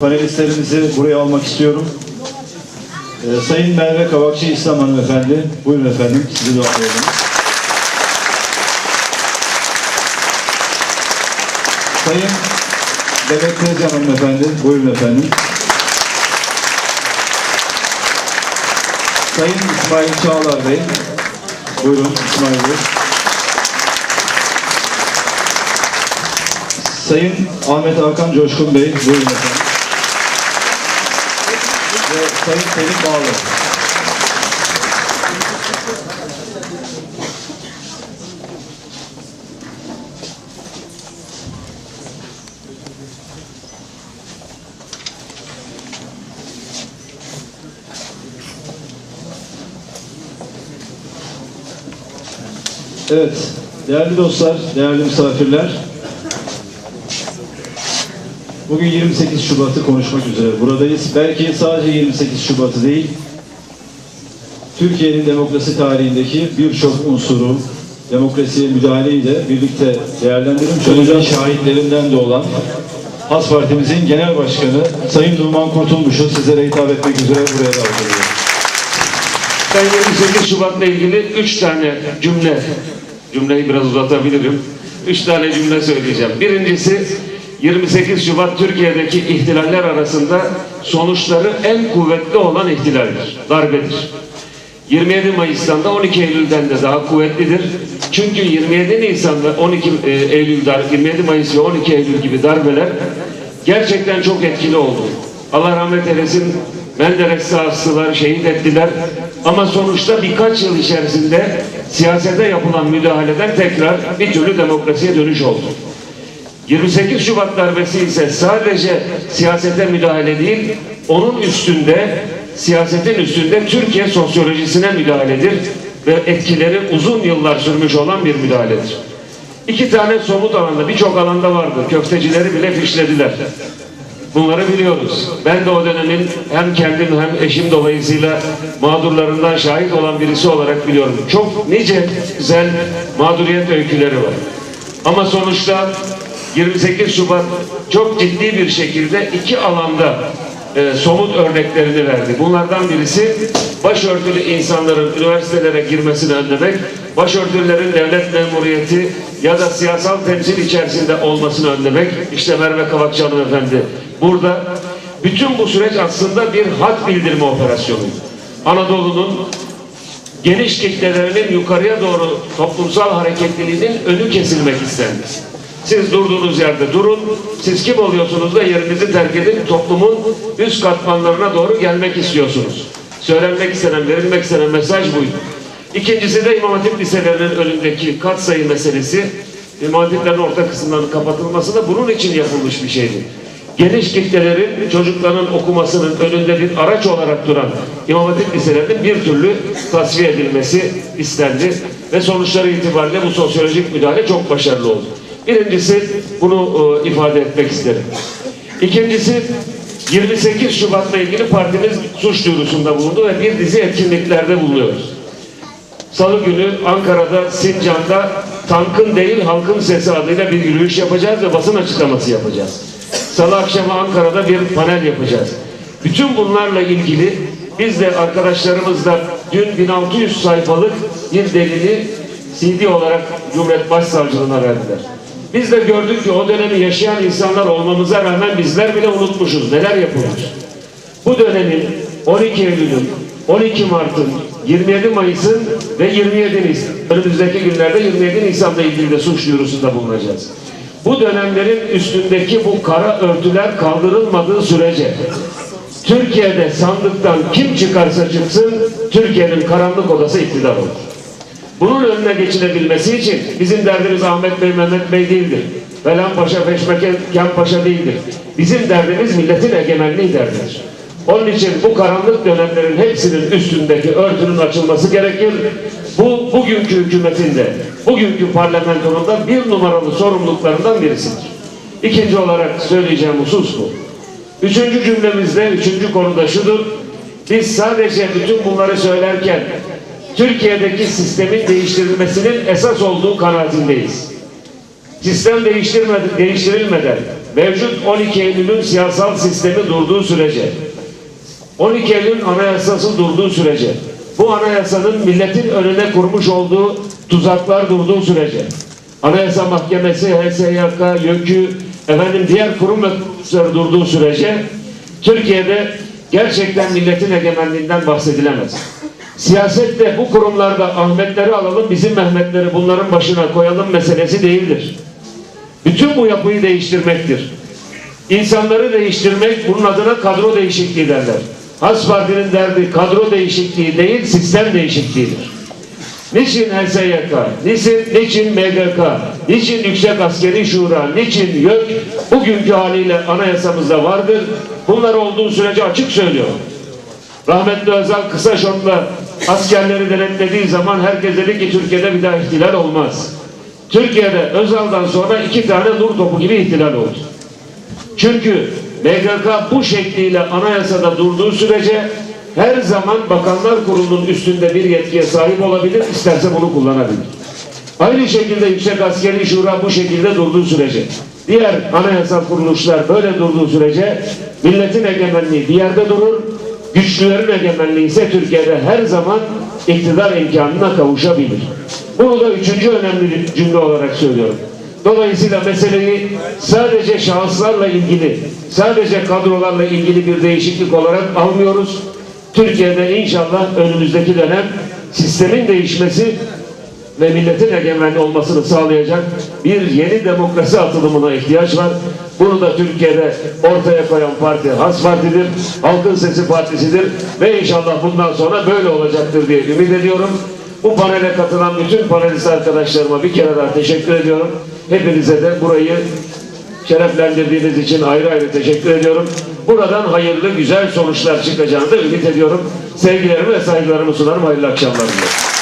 Panelistlerimizi buraya almak istiyorum. Ee, Sayın Merve Kavakçı İslam Hanımefendi. Buyurun efendim, sizi de alıyorum. Sayın Demet Tezcan Hanımefendi. Buyurun efendim. Sayın İsmail Çağlar Bey. Buyurun İsmail Bey. Sayın Ahmet Hakan Coşkun Bey. Buyurun efendim. Ve Sayın Selim Bağlı. Evet, değerli dostlar, değerli misafirler. Bugün 28 Şubat'ı konuşmak üzere buradayız. Belki sadece 28 Şubat'ı değil, Türkiye'nin demokrasi tarihindeki birçok unsuru, demokrasiye müdahaleyi de birlikte değerlendirmiş olacağız. Şahitlerinden de olan Has Partimizin Genel Başkanı Sayın Numan Kurtulmuş'u sizlere hitap etmek üzere buraya davet ediyorum. Ben 28 Şubat'la ilgili üç tane cümle, cümleyi biraz uzatabilirim. Üç tane cümle söyleyeceğim. Birincisi 28 Şubat Türkiye'deki ihtilaller arasında sonuçları en kuvvetli olan ihtilaldir, darbedir. 27 Mayıs'tan da 12 Eylül'den de daha kuvvetlidir. Çünkü 27 Nisan ve 12 e, Eylül dar, 27 Mayıs ve 12 Eylül gibi darbeler gerçekten çok etkili oldu. Allah rahmet eylesin Menderes sahasılar şehit ettiler. Ama sonuçta birkaç yıl içerisinde siyasete yapılan müdahaleden tekrar bir türlü demokrasiye dönüş oldu. 28 Şubat darbesi ise sadece siyasete müdahale değil, onun üstünde, siyasetin üstünde Türkiye sosyolojisine müdahaledir ve etkileri uzun yıllar sürmüş olan bir müdahaledir. İki tane somut alanda, birçok alanda vardı. Köftecileri bile fişlediler. Bunları biliyoruz. Ben de o dönemin hem kendim hem eşim dolayısıyla mağdurlarından şahit olan birisi olarak biliyorum. Çok nice güzel mağduriyet öyküleri var. Ama sonuçta 28 Şubat çok ciddi bir şekilde iki alanda e, somut örneklerini verdi. Bunlardan birisi başörtülü insanların üniversitelere girmesini önlemek, başörtülerin devlet memuriyeti ya da siyasal temsil içerisinde olmasını önlemek. İşte Merve Kavakçı Hanımefendi burada. Bütün bu süreç aslında bir hak bildirme operasyonu. Anadolu'nun geniş kitlelerinin yukarıya doğru toplumsal hareketliliğinin önü kesilmek istendi. Siz durduğunuz yerde durun, siz kim oluyorsunuz da yerinizi terk edin, toplumun üst katmanlarına doğru gelmek istiyorsunuz. Söylenmek istenen, verilmek istenen mesaj buydu. İkincisi de İmam Hatip liselerinin önündeki katsayı meselesi, İmam Hatiplerin orta kısımlarının kapatılması da bunun için yapılmış bir şeydi geniş kitlelerin çocukların okumasının önünde bir araç olarak duran İmam Hatip liselerinin bir türlü tasfiye edilmesi istendi ve sonuçları itibariyle bu sosyolojik müdahale çok başarılı oldu. Birincisi bunu e, ifade etmek isterim. İkincisi 28 Şubat'la ilgili partimiz suç duyurusunda bulundu ve bir dizi etkinliklerde bulunuyoruz. Salı günü Ankara'da, Sincan'da tankın değil halkın sesi adıyla bir yürüyüş yapacağız ve basın açıklaması yapacağız. Salı akşamı Ankara'da bir panel yapacağız. Bütün bunlarla ilgili biz de arkadaşlarımızla dün 1600 sayfalık bir delili CD olarak Cumhuriyet Başsavcılığına verdiler. Biz de gördük ki o dönemi yaşayan insanlar olmamıza rağmen bizler bile unutmuşuz. Neler yapılmış? Bu dönemin 12 Eylül'ün, 12 Mart'ın, 27 Mayıs'ın ve 27 Nisan. Önümüzdeki günlerde 27 Nisan'la ilgili de suç duyurusunda bulunacağız. Bu dönemlerin üstündeki bu kara örtüler kaldırılmadığı sürece Türkiye'de sandıktan kim çıkarsa çıksın Türkiye'nin karanlık odası iktidar olur. Bunun önüne geçilebilmesi için bizim derdimiz Ahmet Bey, Mehmet Bey değildir. Falan Paşa, Feşmeken Paşa değildir. Bizim derdimiz milletin egemenliği derdidir. Onun için bu karanlık dönemlerin hepsinin üstündeki örtünün açılması gerekir. Bu bugünkü hükümetin de, bugünkü parlamentonun da bir numaralı sorumluluklarından birisidir. İkinci olarak söyleyeceğim husus bu. Üçüncü cümlemizde, üçüncü konuda şudur. Biz sadece bütün bunları söylerken Türkiye'deki sistemin değiştirilmesinin esas olduğu kanaatindeyiz. Sistem değiştirilmeden mevcut 12 Eylül'ün siyasal sistemi durduğu sürece 12 Eylül anayasası durduğu sürece, bu anayasanın milletin önüne kurmuş olduğu tuzaklar durduğu sürece, Anayasa Mahkemesi, HSYK, YÖK'ü, efendim diğer kurum ve durduğu sürece Türkiye'de gerçekten milletin egemenliğinden bahsedilemez. Siyasette bu kurumlarda Ahmetleri alalım, bizim Mehmetleri bunların başına koyalım meselesi değildir. Bütün bu yapıyı değiştirmektir. İnsanları değiştirmek bunun adına kadro değişikliği derler. Has Parti'nin derdi kadro değişikliği değil sistem değişikliğidir. Niçin HSYK, niçin, niçin MGK, niçin Yüksek Askeri Şura, niçin YÖK bugünkü haliyle anayasamızda vardır. Bunlar olduğu sürece açık söylüyorum. Rahmetli Özal kısa şortla askerleri denetlediği zaman herkes dedi ki Türkiye'de bir daha ihtilal olmaz. Türkiye'de Özal'dan sonra iki tane nur topu gibi ihtilal oldu. Çünkü MGK bu şekliyle anayasada durduğu sürece her zaman Bakanlar Kurulu'nun üstünde bir yetkiye sahip olabilir, isterse bunu kullanabilir. Aynı şekilde Yüksek Askeri Şura bu şekilde durduğu sürece, diğer anayasal kuruluşlar böyle durduğu sürece milletin egemenliği bir yerde durur, güçlülerin egemenliği ise Türkiye'de her zaman iktidar imkanına kavuşabilir. Bunu da üçüncü önemli cümle olarak söylüyorum. Dolayısıyla meseleyi sadece şahıslarla ilgili, sadece kadrolarla ilgili bir değişiklik olarak almıyoruz. Türkiye'de inşallah önümüzdeki dönem sistemin değişmesi ve milletin egemenli olmasını sağlayacak bir yeni demokrasi atılımına ihtiyaç var. Bunu da Türkiye'de ortaya koyan parti Has Parti'dir, Halkın Sesi Partisi'dir ve inşallah bundan sonra böyle olacaktır diye ümit ediyorum. Bu panele katılan bütün panelist arkadaşlarıma bir kere daha teşekkür ediyorum. Hepinize de burayı şereflendirdiğiniz için ayrı ayrı teşekkür ediyorum. Buradan hayırlı, güzel sonuçlar çıkacağını da ümit ediyorum. Sevgilerimi ve saygılarımı sunarım. Hayırlı akşamlar diliyorum.